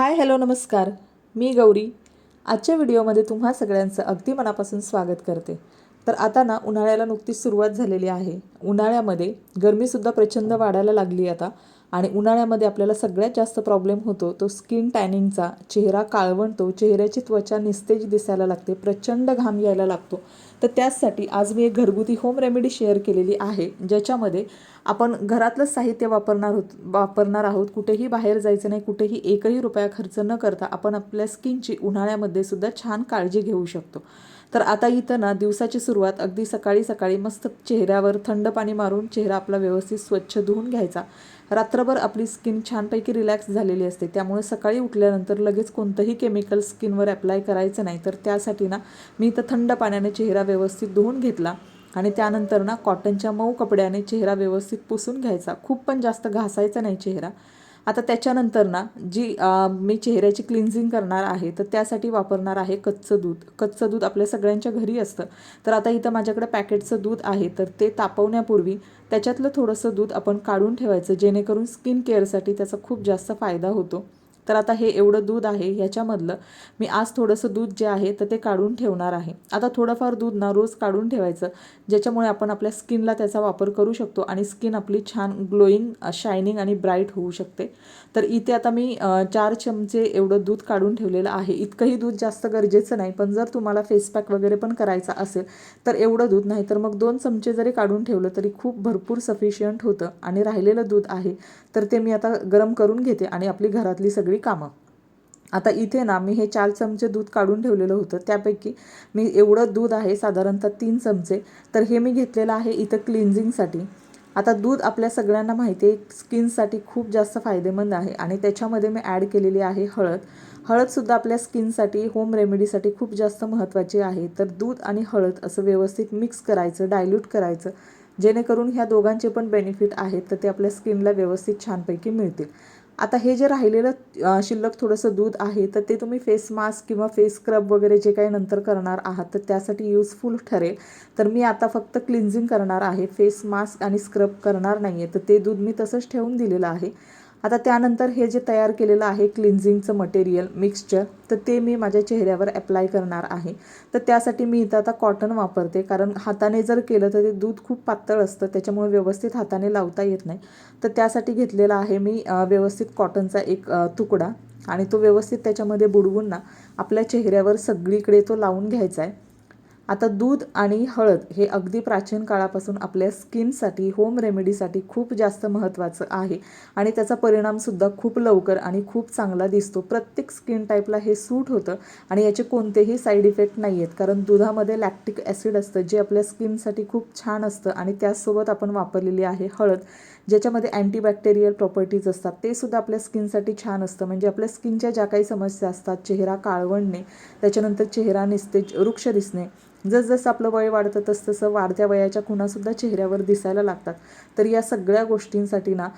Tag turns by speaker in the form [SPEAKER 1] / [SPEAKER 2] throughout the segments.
[SPEAKER 1] Hi hello नमस्कार. मी गौरी. आजच्या व्हिडिओमध्ये तुम्हा सगळ्यांचं अगदी मनापासून स्वागत करते. तर आता ना उन्हाळ्याला नुकतीच सुरुवात झालेली आहे. उन्हाळ्यामध्ये गरमीसुद्धा प्रचंड वाढायला लागली आता. आणि उन्हाळ्यामध्ये आपल्याला सगळ्यात जास्त प्रॉब्लेम होतो तो स्किन टॅनिंगचा चेहरा काळवणतो चेहऱ्याची त्वचा निस्तेज दिसायला लागते प्रचंड घाम यायला लागतो. तर त्याचसाठी आज मी एक घरगुती होम रेमेडी शेअर केलेली आहे ज्याच्यामध्ये आपण घरातलं साहित्य वापरणार होत वापरणार आहोत कुठेही बाहेर जायचं नाही कुठेही एकही रुपया खर्च न करता आपण आपल्या स्किनची उन्हाळ्यामध्ये सुद्धा छान काळजी घेऊ शकतो. तर आता इथं ना दिवसाची सुरुवात अगदी सकाळी सकाळी मस्त चेहऱ्यावर थंड पाणी मारून चेहरा आपला व्यवस्थित स्वच्छ धुवून घ्यायचा. रात्रभर आपली स्किन छानपैकी रिलॅक्स झालेली असते. त्यामुळे सकाळी उठल्यानंतर लगेच कोणतंही केमिकल स्किनवर अप्लाय करायचं नाही. तर त्यासाठी ना मी इथं थंड पाण्याने चेहरा व्यवस्थित धुवून घेतला आणि त्यानंतर ना कॉटनच्या मऊ कपड्याने चेहरा व्यवस्थित पुसून घ्यायचा. खूप पण जास्त घासायचा नाही चेहरा. आता त्याच्यानंतर ना जी मी चेहऱ्याची क्लिन्झिंग करणार आहे तर त्यासाठी वापरणार आहे कच्चं दूध. कच्चं दूध आपल्या सगळ्यांच्या घरी असतं. तर आता इथं माझ्याकडे पॅकेटचं दूध आहे तर ते तापवण्यापूर्वी त्याच्यातलं थोडंसं दूध आपण काढून ठेवायचं जेणेकरून स्किन केअरसाठी त्याचा खूप जास्त फायदा होतो. तर आता हे एवढं दूध आहे ह्याच्यामधलं. मी आज थोडंसं दूध जे आहे तर ते काढून ठेवणार आहे. आता थोडंफार दूध ना रोज काढून ठेवायचं ज्याच्यामुळे आपण आपल्या स्किनला त्याचा वापर करू शकतो आणि स्किन आपली छान ग्लोईंग शायनिंग आणि ब्राईट होऊ शकते. तर इथे आता मी चार चमचे एवढं दूध काढून ठेवलेलं आहे. इतकंही दूध जास्त गरजेचं नाही पण जर तुम्हाला फेस पॅक वगैरे पण करायचा असेल तर एवढं दूध नाही. तर मग दोन चमचे जरी काढून ठेवलं तरी खूप भरपूर सफिशियंट होतं आणि राहिलेलं दूध आहे. तर ते मी आता गरम करून घेते आणि आपली घरातली सगळी कामं. आता इथे ना मी हे चार चमचे दूध काढून ठेवलेलं होतं. त्यापैकी मी एवढं दूध आहे साधारणतः तीन चमचे. तर हे मी घेतलेलं आहे इथं क्लिन्झिंगसाठी. आता दूध आपल्या सगळ्यांना माहिती आहे स्किनसाठी खूप जास्त फायदेमंद आहे. आणि त्याच्यामध्ये मी ॲड केलेली आहे हळद. हळदसुद्धा आपल्या स्किनसाठी होम रेमेडीसाठी खूप जास्त महत्त्वाची आहे. तर दूध आणि हळद असं व्यवस्थित मिक्स करायचं डायल्यूट करायचं. जेणेकरून ह्या दोघांचे पण बेनिफिट आहेत तर ते आपल्या स्किनला व्यवस्थित छानपैकी मिळतील. आता हे जे राहिलेलं शिल्लक थोडंसं दूध आहे तर ते तुम्ही फेस मास्क किंवा फेस स्क्रब वगैरे जे काही नंतर करणार आहात तर त्यासाठी यूजफुल ठरेल. तर मी आता फक्त क्लिन्झिंग करणार आहे. फेस मास्क आणि स्क्रब करणार नाही आहे तर ते दूध मी तसंच ठेवून दिलेलं आहे. आता त्यानंतर हे जे तयार केलेलं आहे क्लिन्झिंगचं मटेरियल मिक्सचर तर ते मी माझ्या चेहऱ्यावर अप्लाय करणार आहे. तर त्यासाठी मी इथं आता कॉटन वापरते कारण हाताने जर केलं तर ते दूध खूप पातळ असतं त्याच्यामुळे व्यवस्थित हाताने लावता येत नाही. तर त्यासाठी घेतलेला आहे मी व्यवस्थित कॉटनचा एक तुकडा आणि तो व्यवस्थित त्याच्यामध्ये बुडवून ना आपल्या चेहऱ्यावर सगळीकडे तो लावून घ्यायचा आहे. आता दूध आणि हळद हे अगदी प्राचीन काळापासून आपल्या स्किनसाठी होम रेमेडीसाठी खूप जास्त महत्त्वाचं आहे. आणि त्याचा परिणामसुद्धा खूप लवकर आणि खूप चांगला दिसतो. प्रत्येक स्किन टाईपला हे सूट होतं आणि याचे कोणतेही साईड इफेक्ट नाही आहेत कारण दुधामध्ये लॅक्टिक ॲसिड असतं जे आपल्या स्किनसाठी खूप छान असतं आणि त्याचसोबत आपण वापरलेली आहे हळद. ज्याच्यामध्ये अँटीबॅक्टेरियल प्रॉपर्टीज असतात ते सुद्धा आपल्या स्किनसाठी छान असतं. म्हणजे आपल्या स्किनच्या ज्या काही समस्या असतात चेहरा काळवणणे त्याच्यानंतर चेहरा निसते वृक्ष दिसणे जसजसं आपलं वय वाढतं तसं तसं वाढत्या वयाच्या खुणासुद्धा चेहऱ्यावर दिसायला लागतात. तर या सगळ्या गोष्टींसाठी ना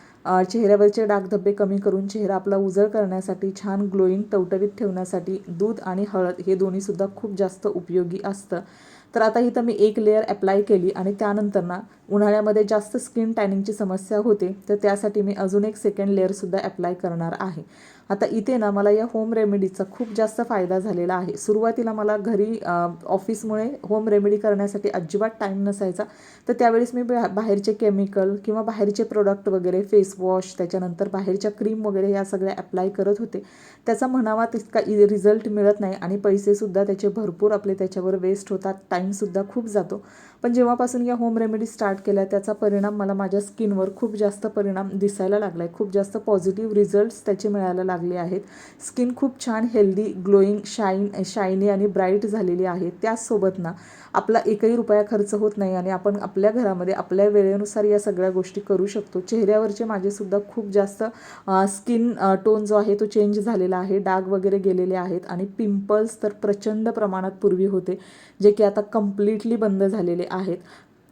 [SPEAKER 1] चेहऱ्यावरचे डागधब्बे कमी करून चेहरा आपला उजळ करण्यासाठी छान ग्लोईंग टवटवीत ठेवण्यासाठी दूध आणि हळद हे दोन्हीसुद्धा खूप जास्त उपयोगी असतं. तर आता इथं मी एक लेअर अप्लाय केली आणि त्यानंतर ना उन्हाळ्यामध्ये जास्त स्किन टॅनिंगची समस्या होते तर त्यासाठी मी अजून एक सेकंड लेअरसुद्धा अप्लाय करणार आहे. आता इथे ना मला या होम रेमेडीचा खूप जास्त फायदा झालेला आहे. सुरुवातीला मला घरी ऑफिसमुळे होम रेमेडी करण्यासाठी अजिबात टाईम नसायचा. तर त्यावेळेस मी बाहेरचे केमिकल किंवा बाहेरचे प्रोडक्ट वगैरे फेसवॉश त्याच्यानंतर बाहेरच्या क्रीम वगैरे या सगळ्या अप्लाय करत होते. त्याचा म्हणावा तितका रिझल्ट मिळत नाही आणि पैसेसुद्धा त्याचे भरपूर आपले त्याच्यावर वेस्ट होतात. टाईमसुद्धा खूप जातो. पण जेव्हापासून या होम रेमेडी स्टार्ट केल्या त्याचा परिणाम मला माझ्या स्किनवर खूप जास्त परिणाम दिसायला लागला आहे खूप जास्त पॉझिटिव्ह रिझल्ट्स त्याचे मिळायला लागले आहेत. स्किन खूप छान हेल्दी ग्लोईंग शाईन शायनी आणि ब्राईट झालेली आहे. त्याचसोबत ना आपला एकही रुपया खर्च होत नाही आणि आपण आपल्या घरामध्ये आपल्या वेळेनुसार या सगळ्या गोष्टी करू शकतो. चेहऱ्यावरचे माझेसुद्धा खूप जास्त स्किन टोन जो आहे तो चेंज झालेला आहे. डाग वगैरे गेलेले आहेत आणि पिंपल्स तर प्रचंड प्रमाणात पूर्वी होते जे की आता कम्प्लिटली बंद झालेले आहेत.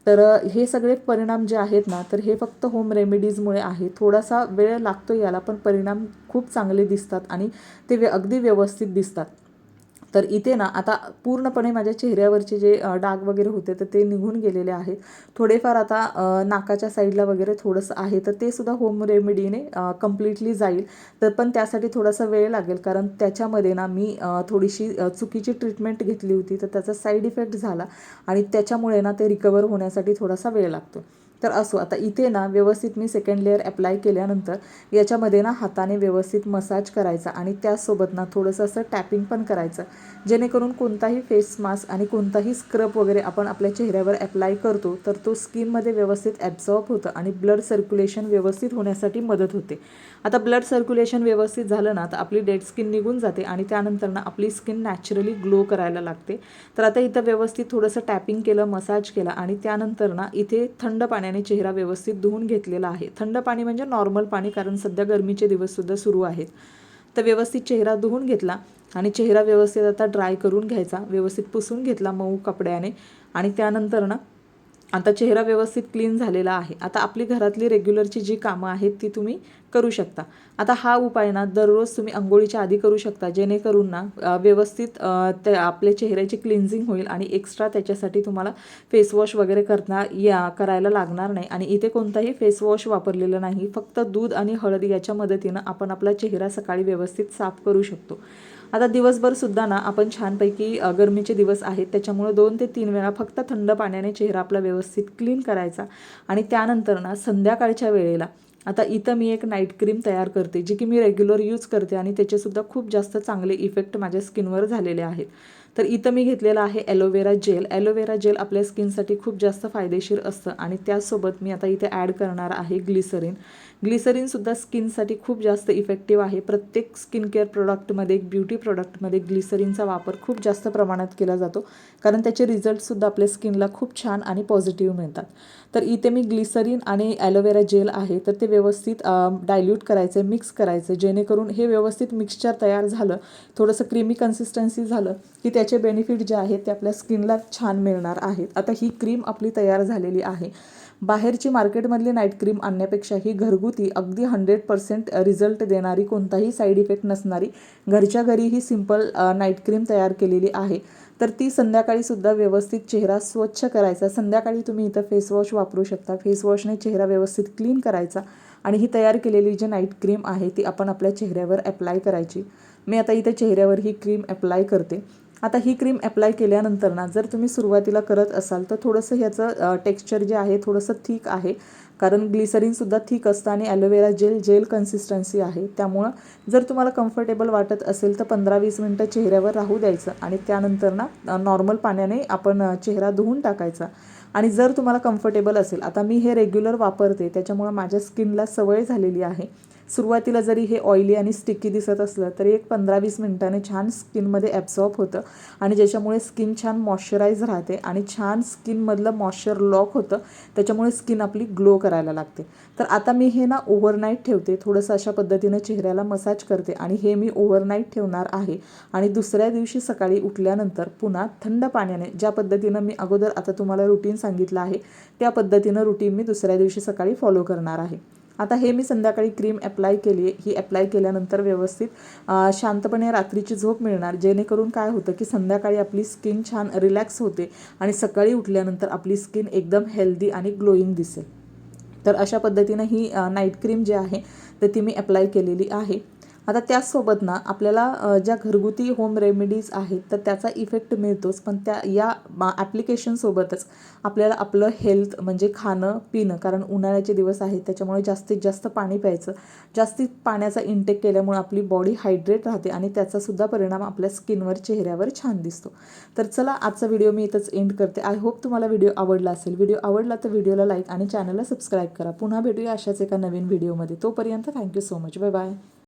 [SPEAKER 1] तर हे सगळे परिणाम जे आहेत ना तर हे फक्त होम रेमेडीजमुळे आहे थोडासा वेळ लागतो याला पण परिणाम खूप चांगले दिसतात आणि ते अगदी व्यवस्थित दिसतात. तर इथे ना आता पूर्णपणे माझ्या चेहऱ्यावरचे जे डाग वगैरे होते तर ते निघून गेलेले आहेत. थोडेफार आता नाकाच्या साईडला वगैरे थोडंसं आहे तर ते सुद्धा होम रेमेडीने कम्प्लिटली जाईल. तर पण त्यासाठी थोडासा वेळ लागेल कारण त्याच्यामध्ये ना मी थोडीशी चुकीची ट्रीटमेंट घेतली होती तर त्याचा साईड इफेक्ट झाला आणि त्याच्यामुळे ना ते रिकवर होण्यासाठी थोडासा वेळ लागतो. तर असो आता इथे ना व्यवस्थित मी सेकंड लेअर अप्लाय केल्यानंतर याच्यामध्ये ना हाताने व्यवस्थित मसाज करायचा आणि त्याचसोबत ना थोडंसं असं टॅपिंग पण करायचं. जेणेकरून कोणताही फेस मास्क आणि कोणताही स्क्रब वगैरे आपण आपल्या चेहऱ्यावर अप्लाय करतो तर तो स्किनमध्ये व्यवस्थित ॲब्झॉर्ब होतं आणि ब्लड सर्क्युलेशन व्यवस्थित होण्यासाठी मदत होते. आता ब्लड सर्क्युलेशन व्यवस्थित झालं ना तर आपली डेड स्किन निघून जाते आणि त्यानंतर ना आपली स्किन नॅचरली ग्लो करायला लागते. तर आता इथं व्यवस्थित थोडंसं टॅपिंग केलं मसाज केला आणि त्यानंतर ना इथे थंड पाण्याने चेहरा व्यवस्थित धुवून घेतलेला आहे. थंड पाणी म्हणजे नॉर्मल पाणी कारण सध्या गरमीचे दिवससुद्धा सुरू आहेत. तर व्यवस्थित चेहरा धुवून घेतला आणि चेहरा व्यवस्थित आता ड्राय करून घ्यायचा. व्यवस्थित पुसून घेतला मऊ कपड्याने आणि त्यानंतर ना आता चेहरा व्यवस्थित क्लीन झालेला आहे. आता आपली घरातली रेग्युलरची जी कामं आहेत ती तुम्ही करू शकता. आता हा उपाय ना दररोज तुम्ही आंघोळीच्या आधी करू शकता जेणेकरून ना व्यवस्थित ते आपल्या चेहऱ्याची क्लिन्झिंग होईल आणि एक्स्ट्रा त्याच्यासाठी तुम्हाला फेसवॉश वगैरे करणार या करायला लागणार नाही. आणि इथे कोणताही फेसवॉश वापरलेलं नाही. फक्त दूध आणि हळद याच्या मदतीनं आपण आपला चेहरा सकाळी व्यवस्थित साफ करू शकतो. आता दिवसभर सुद्धा ना आपण छानपैकी गरमीचे दिवस आहेत. त्याच्यामुळे दोन ते तीन वेळा फक्त थंड पाण्याने चेहरा आपला व्यवस्थित क्लीन करायचा. आणि त्यानंतर ना संध्याकाळच्या वेळेला आता इथं मी एक नाईट क्रीम तयार करते जी की मी रेग्युलर यूज करते आणि त्याचेसुद्धा खूप जास्त चांगले इफेक्ट माझ्या स्किनवर झालेले आहेत. तर इथं मी घेतलेलं आहे ॲलोवेरा जेल ॲलोवेरा जेल आपल्या स्किनसाठी खूप जास्त फायदेशीर असतं आणि त्याचसोबत मी आता इथे ॲड करणार आहे ग्लिसरीन ग्लिसरीनसुद्धा स्किनसाठी खूप जास्त इफेक्टिव्ह आहे. प्रत्येक स्किन केअर प्रोडक्टमध्ये ब्युटी प्रोडक्टमध्ये ग्लिसरीनचा वापर खूप जास्त प्रमाणात केला जातो. कारण त्याचे रिझल्टसुद्धा आपल्या स्किनला खूप छान आणि पॉझिटिव्ह मिळतात. तर इथे मी ग्लिसरीन आणि ॲलोवेरा जेल आहे. तर ते व्यवस्थित डायल्यूट करायचं मिक्स करायचं जेणेकरून हे व्यवस्थित मिक्सचर तयार झालं थोडंसं क्रीमी कन्सिस्टन्सी झालं की त्याचे बेनिफिट जे आहेत ते आपल्या स्किनला छान मिळणार आहेत. आता ही क्रीम आपली तयार झालेली आहे. बाहेरची मार्केटमधली नाईट क्रीम आणण्यापेक्षा ही घरगुती अगदी हंड्रेड पर्सेंट रिझल्ट देणारी कोणताही साईड इफेक्ट नसणारी घरच्या घरी ही सिंपल नाईट क्रीम तयार केलेली आहे. तर ती संध्याकाळीसुद्धा व्यवस्थित चेहरा स्वच्छ करायचा. संध्याकाळी तुम्ही इथं फेसवॉश वापरू शकता. फेसवॉशने चेहरा व्यवस्थित क्लीन करायचा आणि ही तयार केलेली जी नाईट क्रीम आहे ती आपण आपल्या चेहऱ्यावर अप्लाय करायची. मी आता इथे चेहऱ्यावर ही क्रीम अप्लाय करते. आता ही क्रीम अप्लाय केल्यानंतर ना जर तुम्ही सुरुवातीला करत असाल तर थोडंसं ह्याचं टेक्स्चर जे आहे थोडंसं थिक आहे. कारण ग्लिसरीनसुद्धा थिक असतं आणि ॲलोवेरा जेल जेल कन्सिस्टन्सी आहे. त्यामुळं जर तुम्हाला कम्फर्टेबल वाटत असेल तर पंधरा वीस मिनटं चेहऱ्यावर राहू द्यायचं आणि त्यानंतर ना नॉर्मल पाण्याने आपण चेहरा धुवून टाकायचा. आणि जर तुम्हाला कम्फर्टेबल असेल आता मी हे रेग्युलर वापरते त्याच्यामुळं माझ्या स्किनला सवय झालेली आहे. सुरुवातीला जरी हे ऑइली आणि स्टिकी दिसत असलं तरी एक पंधरा वीस मिनिटाने छान स्किनमध्ये ॲब्झॉर्ब होतं. आणि ज्याच्यामुळे स्किन छान मॉइश्चराईज राहते आणि छान स्किनमधलं मॉइश्चर लॉक होतं त्याच्यामुळे स्किन आपली ग्लो करायला लागते. तर आता मी हे ना ओव्हरनाईट ठेवते. थोडंसं अशा पद्धतीनं चेहऱ्याला मसाज करते आणि हे मी ओव्हरनाईट ठेवणार आहे. आणि दुसऱ्या दिवशी सकाळी उठल्यानंतर पुन्हा थंड पाण्याने ज्या पद्धतीनं मी अगोदर आता तुम्हाला रुटीन सांगितलं आहे त्या पद्धतीनं रुटीन मी दुसऱ्या दिवशी सकाळी फॉलो करणार आहे. आता हे मी संध्याकाळी क्रीम अप्लाय केली आहे. ही अप्लाय केल्यानंतर व्यवस्थित शांतपणे रात्रीची झोप मिळणार. जेणेकरून काय होतं की संध्याकाळी आपली स्किन छान रिलॅक्स होते आणि सकाळी उठल्यानंतर आपली स्किन एकदम हेल्दी आणि ग्लोईंग दिसेल. तर अशा पद्धतीनं ही नाईट क्रीम जी आहे तर ती मी अप्लाय केलेली आहे. आता त्याचसोबत ना आपल्याला ज्या घरगुती होम रेमेडीज आहेत तर त्याचा इफेक्ट मिळतोच. पण त्या या ॲप्लिकेशनसोबतच आपल्याला आपलं हेल्थ म्हणजे खाणं पिणं कारण उन्हाळ्याचे दिवस आहेत त्याच्यामुळे जास्तीत जास्त पाणी प्यायचं. जास्तीत पाण्याचा इंटेक केल्यामुळे आपली बॉडी हायड्रेट राहते आणि त्याचासुद्धा परिणाम आपल्या स्किनवर चेहऱ्यावर छान दिसतो. तर चला आजचा व्हिडिओ मी इथंच एंड करते. आय होप तुम्हाला व्हिडिओ आवडला असेल. व्हिडिओ आवडला तर व्हिडिओला लाईक आणि चॅनलला सबस्क्राईब करा. पुन्हा भेटूया अशाच एका नवीन व्हिडिओमध्ये तोपर्यंत thank you so much bye bye